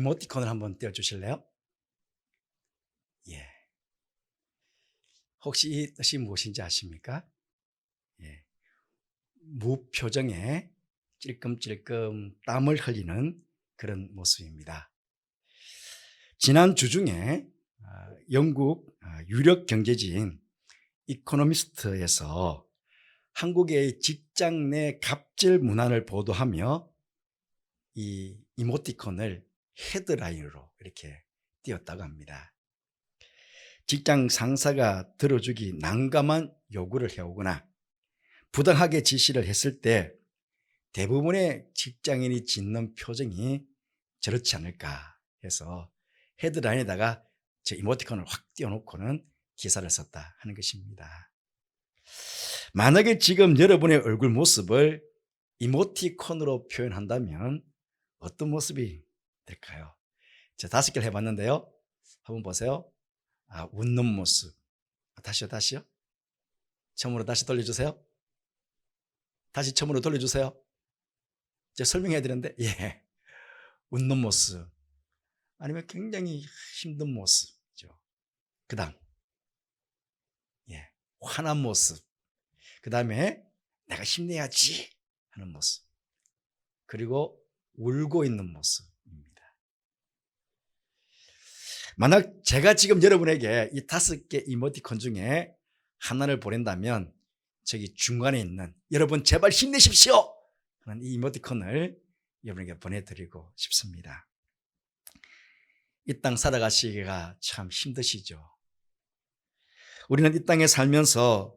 이모티콘을 한번 띄워주실래요? 예. 혹시 이 뜻이 무엇인지 아십니까? 예. 무표정에 찔끔찔끔 땀을 흘리는 그런 모습입니다. 지난 주 중에 아, 영국 아, 유력 경제지인 이코노미스트에서 한국의 직장 내 갑질 문화를 보도하며 이 이모티콘을 헤드라인으로 이렇게 띄었다고 합니다. 직장 상사가 들어주기 난감한 요구를 해오거나 부당하게 지시를 했을 때 대부분의 직장인이 짓는 표정이 저렇지 않을까 해서 헤드라인에다가 저 이모티콘을 확 띄워놓고는 기사를 썼다 하는 것입니다. 만약에 지금 여러분의 얼굴 모습을 이모티콘으로 표현한다면 어떤 모습이 될까요? 제가 다섯 개를 해봤는데요. 한번 보세요. 아, 웃는 모습. 아, 다시요, 다시요. 처음으로 다시 돌려주세요. 다시 처음으로 돌려주세요. 제가 설명해야 되는데, 예. 웃는 모습. 아니면 굉장히 힘든 모습이죠. 그 다음. 예. 화난 모습. 그 다음에 내가 힘내야지 하는 모습. 그리고 울고 있는 모습입니다. 만약 제가 지금 여러분에게 이 다섯 개 이모티콘 중에 하나를 보낸다면 저기 중간에 있는 여러분 제발 힘내십시오! 이 이모티콘을 여러분에게 보내드리고 싶습니다. 이 땅 살아가시기가 참 힘드시죠. 우리는 이 땅에 살면서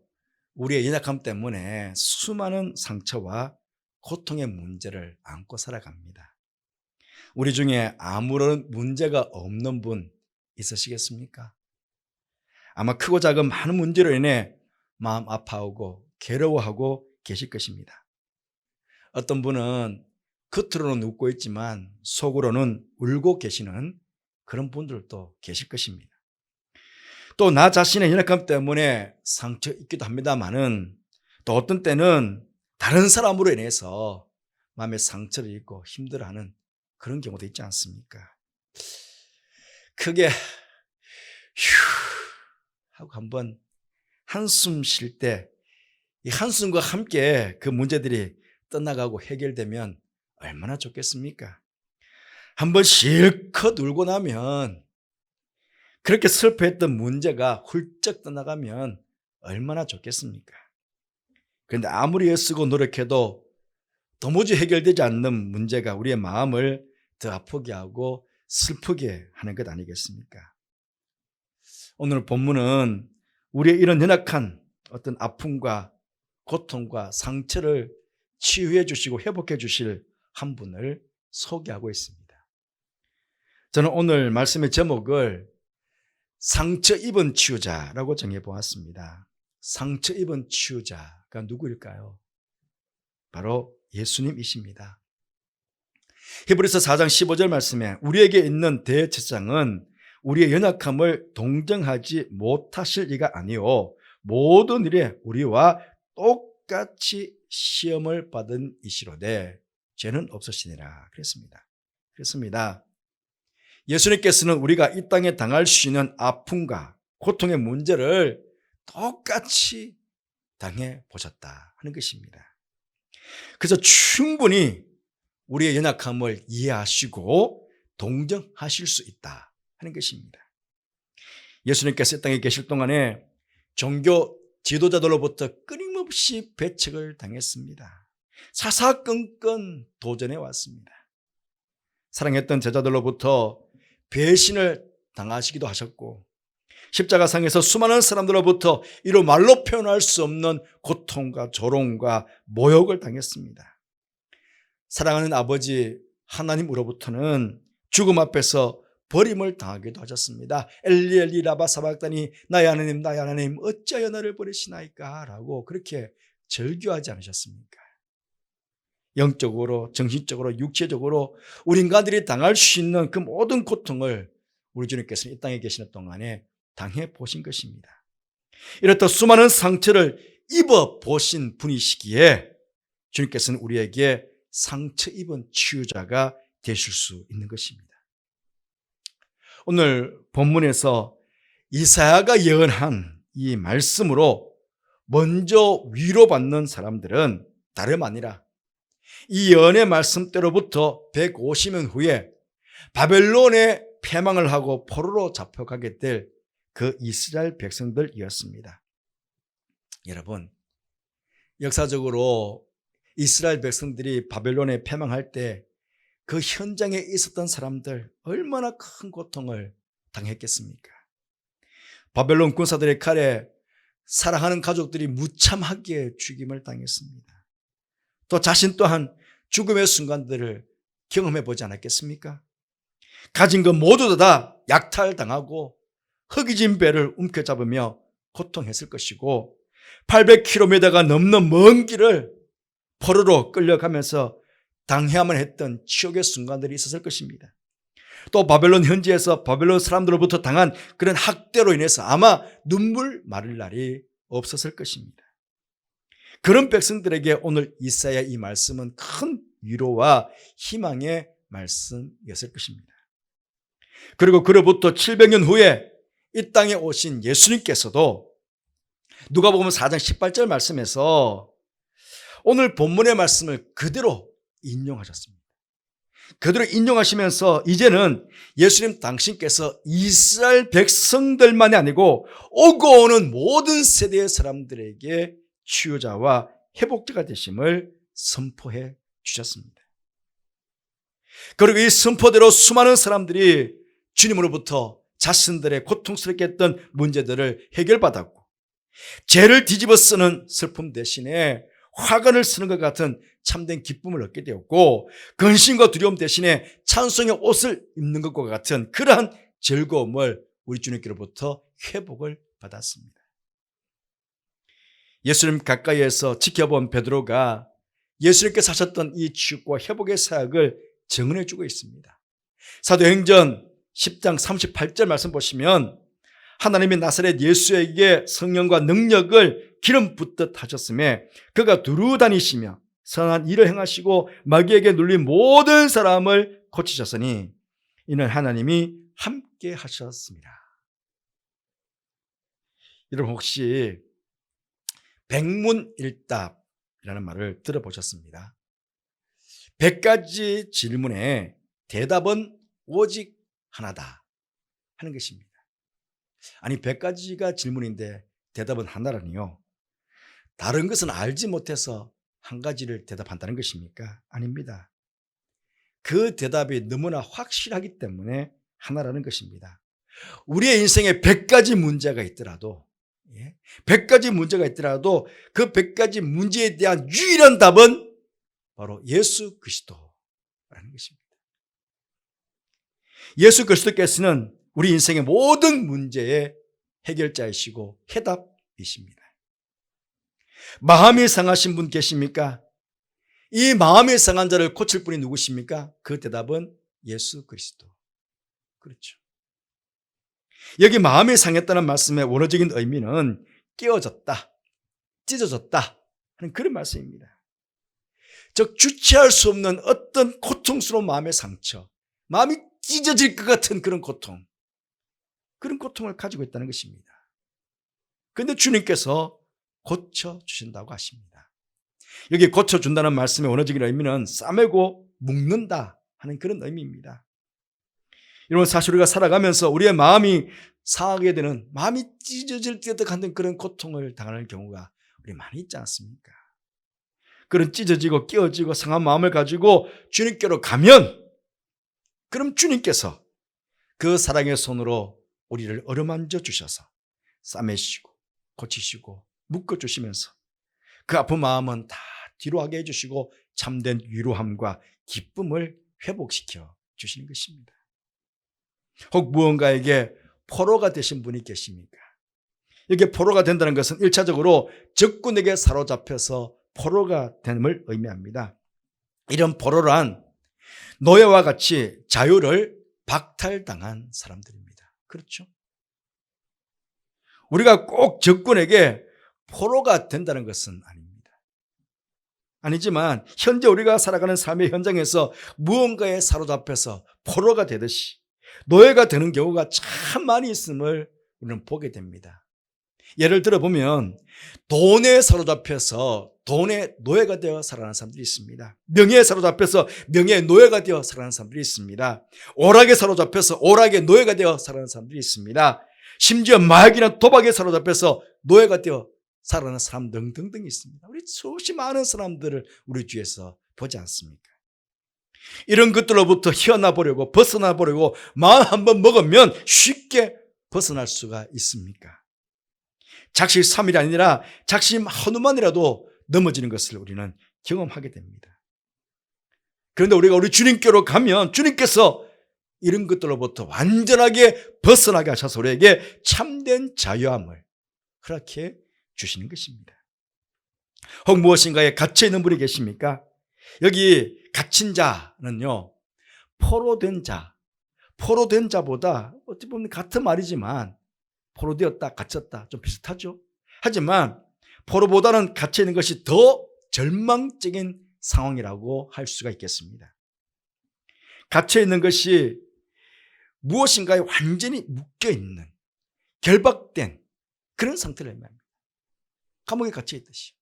우리의 연약함 때문에 수많은 상처와 고통의 문제를 안고 살아갑니다. 우리 중에 아무런 문제가 없는 분 있으시겠습니까? 아마 크고 작은 많은 문제로 인해 마음 아파하고 괴로워하고 계실 것입니다. 어떤 분은 겉으로는 웃고 있지만 속으로는 울고 계시는 그런 분들도 계실 것입니다. 또 나 자신의 연약함 때문에 상처 있기도 합니다만은 또 어떤 때는 다른 사람으로 인해서 마음에 상처를 입고 힘들어하는 그런 경우도 있지 않습니까? 크게 휴 하고 한번 한숨 쉴 때 이 한숨과 함께 그 문제들이 떠나가고 해결되면 얼마나 좋겠습니까? 한번 실컷 울고 나면 그렇게 슬퍼했던 문제가 훌쩍 떠나가면 얼마나 좋겠습니까? 그런데 아무리 애쓰고 노력해도 도무지 해결되지 않는 문제가 우리의 마음을 더 아프게 하고 슬프게 하는 것 아니겠습니까? 오늘 본문은 우리의 이런 연약한 어떤 아픔과 고통과 상처를 치유해 주시고 회복해 주실 한 분을 소개하고 있습니다. 저는 오늘 말씀의 제목을 상처 입은 치유자라고 정해 보았습니다. 상처 입은 치유자가 누구일까요? 바로 예수님이십니다. 히브리서 4장 15절 말씀에 우리에게 있는 대제사장은 우리의 연약함을 동정하지 못하실 이가 아니요 모든 일에 우리와 똑같이 시험을 받은 이시로되 죄는 없으시니라 그랬습니다. 그렇습니다. 예수님께서는 우리가 이 땅에 당할 수 있는 아픔과 고통의 문제를 똑같이 당해 보셨다 하는 것입니다. 그래서 충분히 우리의 연약함을 이해하시고 동정하실 수 있다 하는 것입니다. 예수님께서 이 땅에 계실 동안에 종교 지도자들로부터 끊임없이 배척을 당했습니다. 사사건건 도전해 왔습니다. 사랑했던 제자들로부터 배신을 당하시기도 하셨고 십자가상에서 수많은 사람들로부터 이로 말로 표현할 수 없는 고통과 조롱과 모욕을 당했습니다. 사랑하는 아버지 하나님으로부터는 죽음 앞에서 버림을 당하기도 하셨습니다. 엘리 엘리 라바 사박다니 나의 하나님 나의 하나님 어찌하여 나를 버리시나이까 라고 그렇게 절규하지 않으셨습니까? 영적으로 정신적으로 육체적으로 우리 인간들이 당할 수 있는 그 모든 고통을 우리 주님께서는 이 땅에 계시는 동안에 당해 보신 것입니다. 이렇다 수많은 상처를 입어 보신 분이시기에 주님께서는 우리에게 상처 입은 치유자가 되실 수 있는 것입니다. 오늘 본문에서 이사야가 예언한 이 말씀으로 먼저 위로받는 사람들은 다름 아니라 이 예언의 말씀대로부터 150년 후에 바벨론에 패망을 하고 포로로 잡혀가게 될 그 이스라엘 백성들이었습니다. 여러분, 역사적으로 이스라엘 백성들이 바벨론에 패망할 때 그 현장에 있었던 사람들 얼마나 큰 고통을 당했겠습니까? 바벨론 군사들의 칼에 사랑하는 가족들이 무참하게 죽임을 당했습니다. 또 자신 또한 죽음의 순간들을 경험해 보지 않았겠습니까? 가진 것 모두 다 약탈당하고 흙이진 배를 움켜잡으며 고통했을 것이고 800km가 넘는 먼 길을 포로로 끌려가면서 당해야만 했던 치욕의 순간들이 있었을 것입니다. 또 바벨론 현지에서 바벨론 사람들로부터 당한 그런 학대로 인해서 아마 눈물 마를 날이 없었을 것입니다. 그런 백성들에게 오늘 이사야 이 말씀은 큰 위로와 희망의 말씀이었을 것입니다. 그리고 그로부터 700년 후에 이 땅에 오신 예수님께서도 누가 보면 4장 18절 말씀에서 오늘 본문의 말씀을 그대로 인용하셨습니다. 그대로 인용하시면서 이제는 예수님 당신께서 이스라엘 백성들만이 아니고 오고 오는 모든 세대의 사람들에게 치유자와 회복자가 되심을 선포해 주셨습니다. 그리고 이 선포대로 수많은 사람들이 주님으로부터 자신들의 고통스럽게 했던 문제들을 해결받았고 죄를 뒤집어 쓰는 슬픔 대신에 화관을 쓰는 것 같은 참된 기쁨을 얻게 되었고 근심과 두려움 대신에 찬송의 옷을 입는 것과 같은 그러한 즐거움을 우리 주님께로부터 회복을 받았습니다. 예수님 가까이에서 지켜본 베드로가 예수님께서 하셨던 이 치유과 회복의 사역을 증언해 주고 있습니다. 사도행전 10장 38절 말씀 보시면 하나님이 나사렛 예수에게 성령과 능력을 기름 붓듯 하셨음에 그가 두루 다니시며 선한 일을 행하시고 마귀에게 눌린 모든 사람을 고치셨으니 이는 하나님이 함께 하셨습니다. 여러분 혹시 백문일답이라는 말을 들어보셨습니다. 백 가지 질문에 대답은 오직 하나다 하는 것입니다. 아니 백 가지가 질문인데 대답은 하나라니요. 다른 것은 알지 못해서 한 가지를 대답한다는 것입니까? 아닙니다. 그 대답이 너무나 확실하기 때문에 하나라는 것입니다. 우리의 인생에 백 가지 문제가 있더라도 예? 백 가지 문제가 있더라도 그백 가지 문제에 대한 유일한 답은 바로 예수 그리스도라는 것입니다. 예수 그리스도께서는 우리 인생의 모든 문제의 해결자이시고 해답이십니다. 마음이 상하신 분 계십니까? 이 마음이 상한 자를 고칠 분이 누구십니까? 그 대답은 예수 그리스도. 그렇죠. 여기 마음이 상했다는 말씀의 원어적인 의미는 깨어졌다, 찢어졌다 하는 그런 말씀입니다. 즉 주체할 수 없는 어떤 고통스러운 마음의 상처, 마음이 찢어질 것 같은 그런 고통, 그런 고통을 가지고 있다는 것입니다. 그런데 주님께서 고쳐주신다고 하십니다. 여기 고쳐준다는 말씀의 원어적인 의미는 싸매고 묶는다 하는 그런 의미입니다. 여러분 사실 우리가 살아가면서 우리의 마음이 상하게 되는 마음이 찢어질 듯 하는 그런 고통을 당하는 경우가 우리 많이 있지 않습니까? 그런 찢어지고 끼어지고 상한 마음을 가지고 주님께로 가면 그럼 주님께서 그 사랑의 손으로 우리를 어루만져 주셔서 싸매시고 고치시고 묶어주시면서 그 아픈 마음은 다 뒤로 하게 해주시고 참된 위로함과 기쁨을 회복시켜 주시는 것입니다. 혹 무언가에게 포로가 되신 분이 계십니까? 이게 포로가 된다는 것은 1차적으로 적군에게 사로잡혀서 포로가 됨을 의미합니다. 이런 포로란 노예와 같이 자유를 박탈당한 사람들입니다. 그렇죠? 우리가 꼭 적군에게 포로가 된다는 것은 아닙니다. 아니지만 현재 우리가 살아가는 삶의 현장에서 무언가에 사로잡혀서 포로가 되듯이 노예가 되는 경우가 참 많이 있음을 우리는 보게 됩니다. 예를 들어 보면 돈에 사로잡혀서 돈의 노예가 되어 살아가는 사람들이 있습니다. 명예에 사로잡혀서 명예의 노예가 되어 살아가는 사람들이 있습니다. 오락에 사로잡혀서 오락의 노예가 되어 살아가는 사람들이 있습니다. 심지어 마약이나 도박에 사로잡혀서 노예가 되어 살아가는 사람 등등등 있습니다. 우리 수없이 많은 사람들을 우리 주위에서 보지 않습니까? 이런 것들로부터 헤어나 보려고 벗어나 보려고 마음 한번 먹으면 쉽게 벗어날 수가 있습니까? 작심 삼일이 아니라 작심 한우만이라도 넘어지는 것을 우리는 경험하게 됩니다. 그런데 우리가 우리 주님께로 가면 주님께서 이런 것들로부터 완전하게 벗어나게 하셔서 우리에게 참된 자유함을 허락해 주시는 것입니다. 혹 무엇인가에 갇혀 있는 분이 계십니까? 여기 갇힌 자는요, 포로된 자, 포로된 자보다 어찌 보면 같은 말이지만 포로되었다, 갇혔다 좀 비슷하죠. 하지만 포로보다는 갇혀 있는 것이 더 절망적인 상황이라고 할 수가 있겠습니다. 갇혀 있는 것이 무엇인가에 완전히 묶여 있는 결박된 그런 상태를 의미합니다. 감옥에 갇혀 있듯이.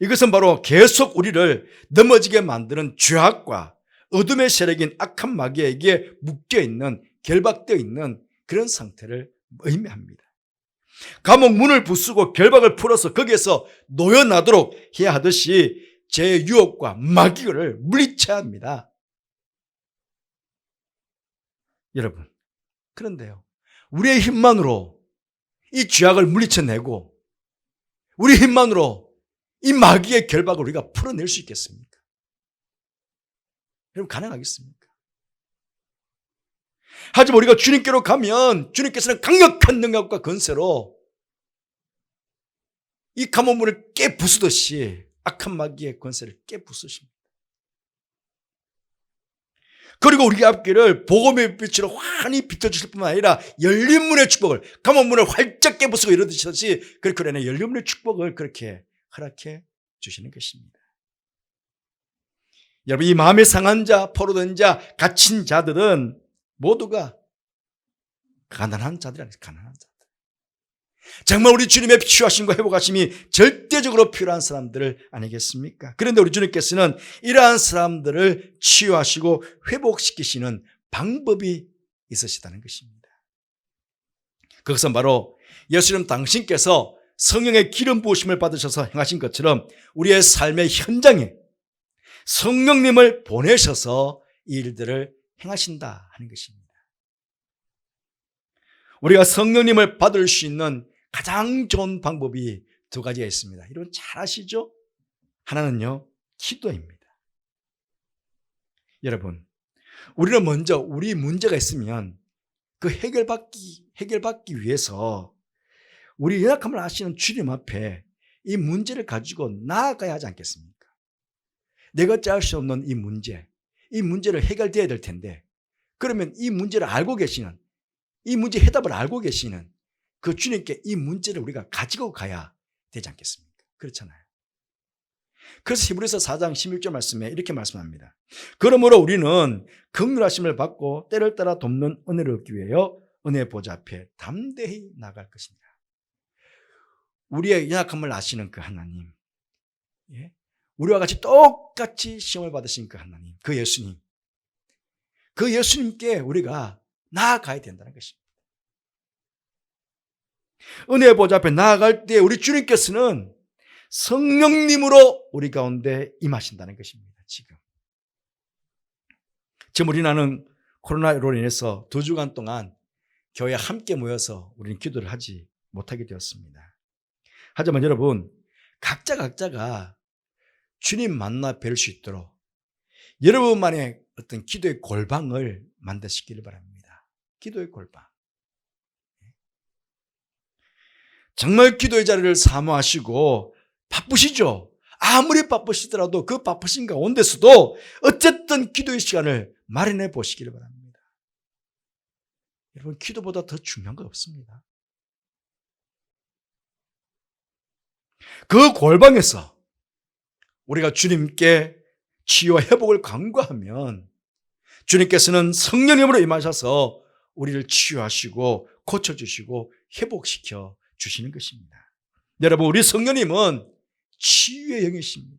이것은 바로 계속 우리를 넘어지게 만드는 죄악과 어둠의 세력인 악한 마귀에게 묶여 있는 결박되어 있는 그런 상태를 의미합니다. 감옥 문을 부수고 결박을 풀어서 거기에서 놓여나도록 해야 하듯이 제 유혹과 마귀를 물리쳐야 합니다. 여러분, 그런데요. 우리의 힘만으로 이 죄악을 물리쳐내고 우리 힘만으로 이 마귀의 결박을 우리가 풀어낼 수 있겠습니까? 여러분, 가능하겠습니까? 하지만 우리가 주님께로 가면 주님께서는 강력한 능력과 건세로 이 감옥문을 깨부수듯이 악한 마귀의 권세를 깨부수십니다. 그리고 우리 앞길을 복음의 빛으로 환히 비춰주실 뿐만 아니라 열린 문의 축복을 감옥 문을 활짝 깨부수고 이러듯이 그렇게 우리는 열린 문의 축복을 그렇게 허락해 주시는 것입니다. 여러분 이 마음의 상한 자, 포로된 자, 갇힌 자들은 모두가 가난한 자들이 아니라 가난한 자들. 정말 우리 주님의 필요하심과 회복하심이 절대적으로 필요한 사람들을 아니겠습니까? 그런데 우리 주님께서는 이러한 사람들을 치유하시고 회복시키시는 방법이 있으시다는 것입니다. 그것은 바로 예수님 당신께서 성령의 기름 부으심을 받으셔서 행하신 것처럼 우리의 삶의 현장에 성령님을 보내셔서 이 일들을 행하신다 하는 것입니다. 우리가 성령님을 받을 수 있는 가장 좋은 방법이 두 가지가 있습니다. 여러분 잘 아시죠? 하나는요, 기도입니다. 여러분, 우리는 먼저 우리 문제가 있으면 그 해결받기, 해결받기 위해서 우리 연약함을 아시는 주님 앞에 이 문제를 가지고 나아가야 하지 않겠습니까? 내가 짤수 없는 이 문제, 이 문제를 해결돼야 될 텐데, 그러면 이 문제를 알고 계시는, 이 문제 해답을 알고 계시는 그 주님께 이 문제를 우리가 가지고 가야 되지 않겠습니까? 그렇잖아요. 그래서 히브리서 4장 16절 말씀에 이렇게 말씀합니다. 그러므로 우리는 긍휼하심을 받고 때를 따라 돕는 은혜를 얻기 위하여 은혜 보좌 앞에 담대히 나갈 것입니다. 우리의 연약함을 아시는 그 하나님, 예? 우리와 같이 똑같이 시험을 받으신 그 하나님, 그 예수님, 그 예수님께 우리가 나아가야 된다는 것입니다. 은혜 보좌 앞에 나아갈 때 우리 주님께서는 성령님으로 우리 가운데 임하신다는 것입니다. 지금. 지금 우리 나는 코로나로 인해서 두 주간 동안 교회 함께 모여서 우리는 기도를 하지 못하게 되었습니다. 하지만 여러분, 각자 각자가 주님 만나 뵐 수 있도록 여러분만의 어떤 기도의 골방을 만드시기를 바랍니다. 기도의 골방. 정말 기도의 자리를 사모하시고 바쁘시죠? 아무리 바쁘시더라도 그 바쁘신 가운데서도 어쨌든 기도의 시간을 마련해 보시기를 바랍니다. 여러분, 기도보다 더 중요한 거 없습니다. 그 골방에서 우리가 주님께 치유와 회복을 간구하면 주님께서는 성령님으로 임하셔서 우리를 치유하시고 고쳐주시고 회복시켜 주시는 것입니다. 여러분, 우리 성령님은 치유의 영이십니다.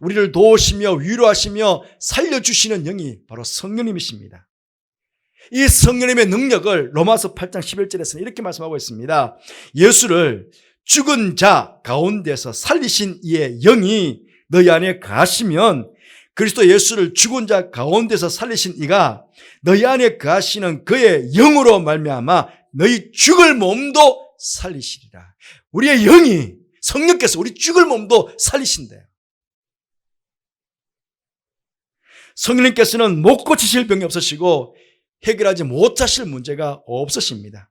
우리를 도우시며 위로하시며 살려주시는 영이 바로 성령님이십니다. 이 성령님의 능력을 로마서 8장 11절에서는 이렇게 말씀하고 있습니다. 예수를 죽은 자 가운데서 살리신 이의 영이 너희 안에 가시면 그리스도 예수를 죽은 자 가운데서 살리신 이가 너희 안에 가시는 그의 영으로 말미암아 너희 죽을 몸도 살리시리라. 우리의 영이 성령께서 우리 죽을 몸도 살리신대요. 성령님께서는 못 고치실 병이 없으시고 해결하지 못하실 문제가 없으십니다.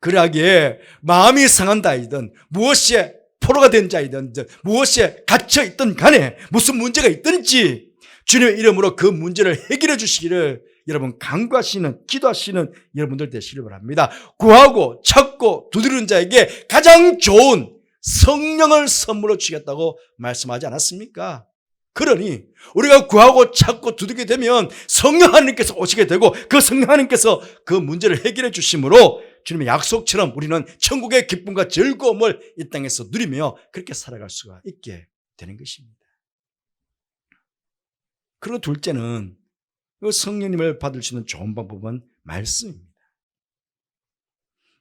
그러하기에 마음이 상한 자이든 무엇에 포로가 된 자이든 무엇에 갇혀 있든 간에 무슨 문제가 있든지 주님의 이름으로 그 문제를 해결해 주시기를 여러분 간구하시는 기도하시는 여러분들 되시길 바랍니다. 구하고 찾고 두드리는 자에게 가장 좋은 성령을 선물로 주겠다고 말씀하지 않았습니까? 그러니 우리가 구하고 찾고 두드리게 되면 성령 하나님께서 오시게 되고 그 성령 하나님께서 그 문제를 해결해 주심으로 주님의 약속처럼 우리는 천국의 기쁨과 즐거움을 이 땅에서 누리며 그렇게 살아갈 수가 있게 되는 것입니다. 그리고 둘째는 그 성령님을 받을 수 있는 좋은 방법은 말씀입니다.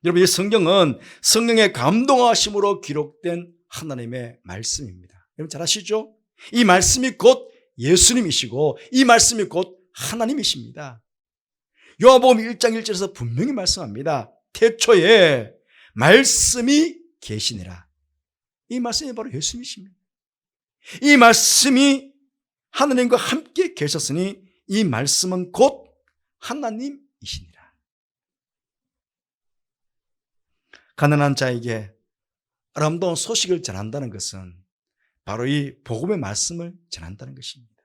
여러분, 이 성경은 성령의 감동하심으로 기록된 하나님의 말씀입니다. 여러분 잘 아시죠? 이 말씀이 곧 예수님이시고 이 말씀이 곧 하나님이십니다. 요한복음 1장 1절에서 분명히 말씀합니다. 태초에 말씀이 계시니라. 이 말씀이 바로 예수님이십니다. 이 말씀이 하나님과 함께 계셨으니 이 말씀은 곧 하나님이시니라. 가난한 자에게 아름다운 소식을 전한다는 것은 바로 이 복음의 말씀을 전한다는 것입니다.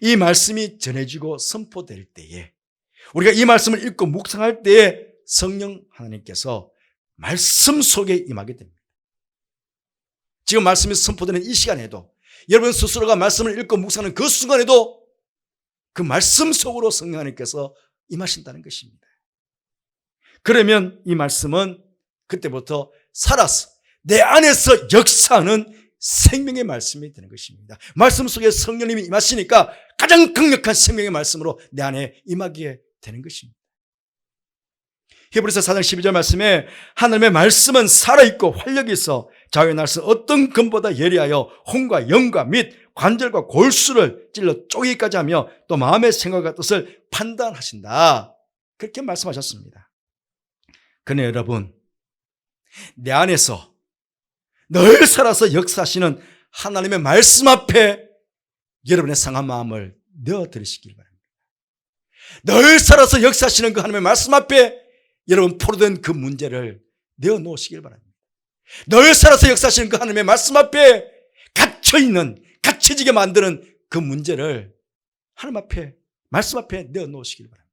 이 말씀이 전해지고 선포될 때에 우리가 이 말씀을 읽고 묵상할 때에 성령 하나님께서 말씀 속에 임하게 됩니다. 지금 말씀이 선포되는 이 시간에도 여러분 스스로가 말씀을 읽고 묵상하는 그 순간에도 그 말씀 속으로 성령 하나님께서 임하신다는 것입니다. 그러면 이 말씀은 그때부터 살아서 내 안에서 역사하는 생명의 말씀이 되는 것입니다. 말씀 속에 성령님이 임하시니까 가장 강력한 생명의 말씀으로 내 안에 임하게 되는 것입니다. 히브리서 4장 12절 말씀에 하나님의 말씀은 살아있고 활력이 있어 자유의 날선 어떤 금보다 예리하여 혼과 영과 및 관절과 골수를 찔러 쪼개기까지 하며 또 마음의 생각과 뜻을 판단하신다. 그렇게 말씀하셨습니다. 그러나 여러분, 내 안에서 늘 살아서 역사하시는 하나님의 말씀 앞에 여러분의 상한 마음을 내어드리시길 바랍니다. 늘 살아서 역사하시는 그 하나님의 말씀 앞에 여러분 포로된 그 문제를 내어 놓으시길 바랍니다. 늘 살아서 역사하시는 그 하나님의 말씀 앞에 갇혀있는, 갇혀지게 만드는 그 문제를 하나님 앞에, 말씀 앞에 내어놓으시길 바랍니다.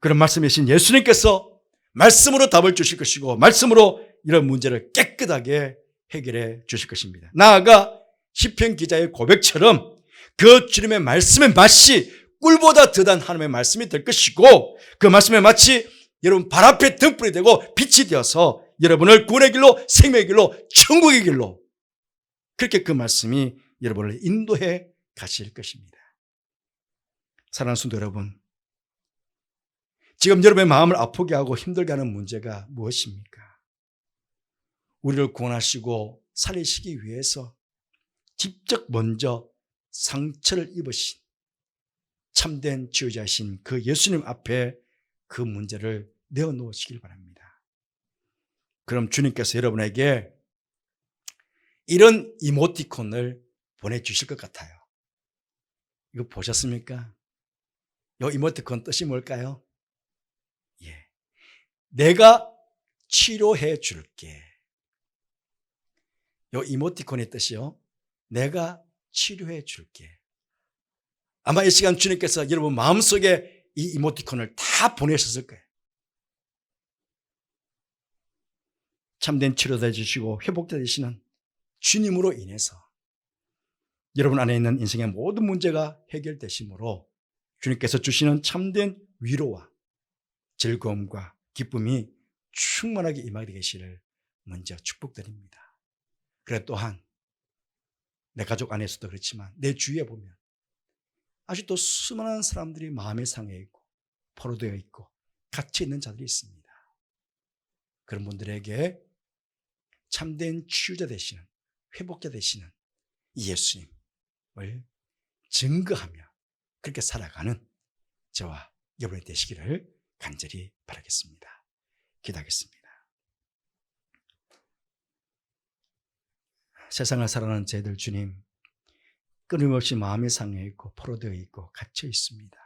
그런 말씀이신 예수님께서 말씀으로 답을 주실 것이고 말씀으로 이런 문제를 깨끗하게 해결해 주실 것입니다. 나아가 시편 기자의 고백처럼 그 주님의 말씀의 맛이 꿀보다 더단 하나님의 말씀이 될 것이고 그 말씀의 마치 여러분 발 앞에 등불이 되고 빛이 되어서 여러분을 구원의 길로 생명의 길로 천국의 길로 그렇게 그 말씀이 여러분을 인도해 가실 것입니다. 사랑하는 성도 여러분 지금 여러분의 마음을 아프게 하고 힘들게 하는 문제가 무엇입니까? 우리를 구원하시고 살리시기 위해서 직접 먼저 상처를 입으신 참된 지휘자신 그 예수님 앞에 그 문제를 내어놓으시길 바랍니다. 그럼 주님께서 여러분에게 이런 이모티콘을 보내주실 것 같아요. 이거 보셨습니까? 이 이모티콘 뜻이 뭘까요? 예. 내가 치료해 줄게. 이 이모티콘의 뜻이요. 내가 치료해 줄게. 아마 이 시간 주님께서 여러분 마음속에 이 이모티콘을 다 보내셨을 거예요. 참된 치료돼 주시고 회복돼 주시는 주님으로 인해서 여러분 안에 있는 인생의 모든 문제가 해결되심으로 주님께서 주시는 참된 위로와 즐거움과 기쁨이 충만하게 임하게 되시를 먼저 축복드립니다. 그래 또한 내 가족 안에서도 그렇지만 내 주위에 보면 아직도 수많은 사람들이 마음의 상해 있고 포로되어 있고 갇혀 있는 자들이 있습니다. 그런 분들에게 참된 치유자 되시는 회복자 되시는 이 예수님을 증거하며 그렇게 살아가는 저와 여러분이 되시기를 간절히 바라겠습니다. 기도하겠습니다. 세상을 살아가는 저희들 주님 끊임없이 마음이 상해 있고 포로되어 있고 갇혀 있습니다.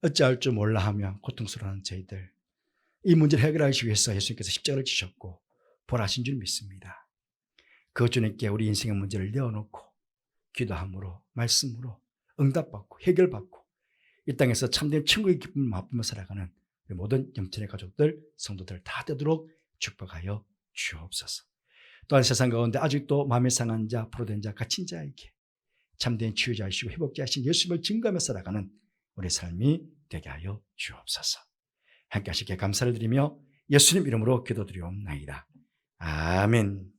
어찌할 줄 몰라 하며 고통스러워하는 저희들 이 문제를 해결하기 위해서 예수님께서 십자가를 지셨고 벌하신 줄 믿습니다. 그 주님께 우리 인생의 문제를 내어놓고 기도함으로 말씀으로 응답받고 해결받고 이 땅에서 참된 천국의 기쁨을 맛보며 살아가는 모든 영천의 가족들 성도들 다 되도록 축복하여 주옵소서. 또한 세상 가운데 아직도 마음이 상한 자, 포로된 자, 갇힌 자에게 참된 치유자이시고 회복자이신 예수님을 증거하며 살아가는 우리 삶이 되게 하여 주옵소서. 함께 하시기에 감사를 드리며 예수님 이름으로 기도드리옵나이다. 아멘.